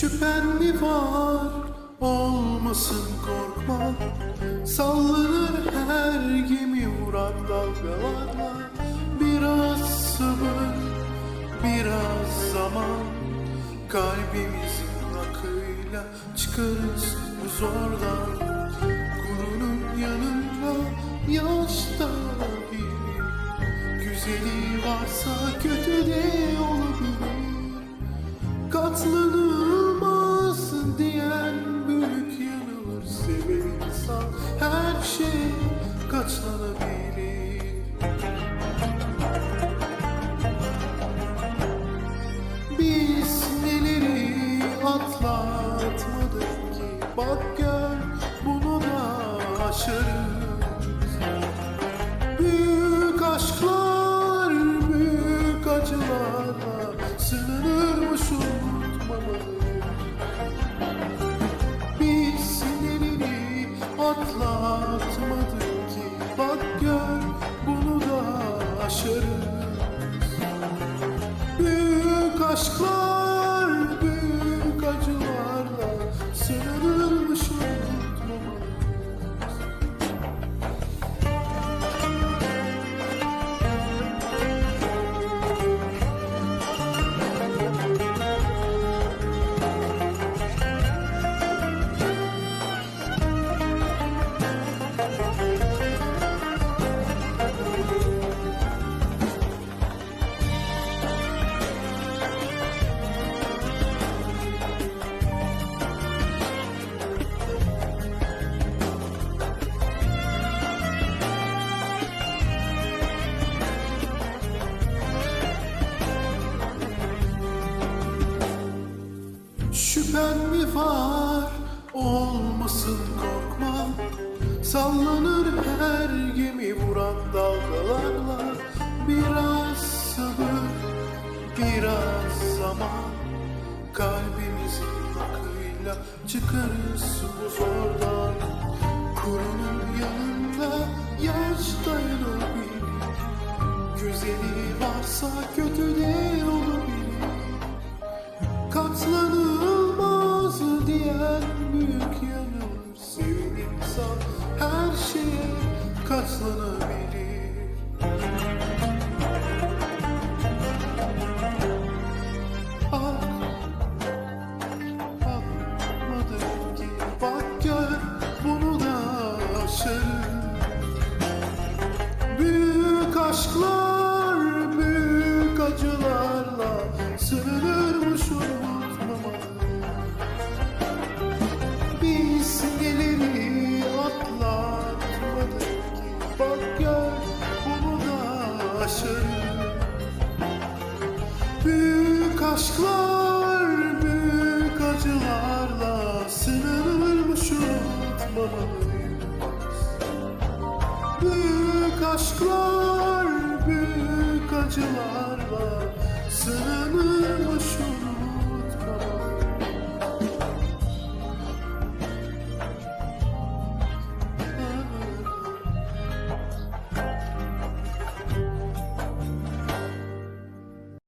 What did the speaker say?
Şüphen mi var? Olmasın korkma. Sallanır her gemi vuran dalgalarla Biraz sabır, biraz zaman. Kalbimizin akıyla çıkarız bu zordan. Gururun yanında yaş da Güzeli varsa kötü de olabilir. Katlanılmaz katlanabilir Büyük aşklar, Şüphen mi var? Olmasın korkma. Sallanır her gemi vuran dalgalarla. Biraz sabır, biraz zaman. Kalbimizin akıyla çıkarız bu zordan Kurunun yanında yaş dayanabilir Güzeli varsa kötü de olabilir. Katlanılmaz diyen büyük yanılır Sevin insan. Her şeye katlanabilir. Ah, bakmadım ki. Bak gör bunu da aşarım Büyük aşklar, büyük acılarla sınırmış aşarım. Büyük aşklar, büyük acılarla sınırmış unutmamalıyız. Büyük aşklar, büyük acılarla sınır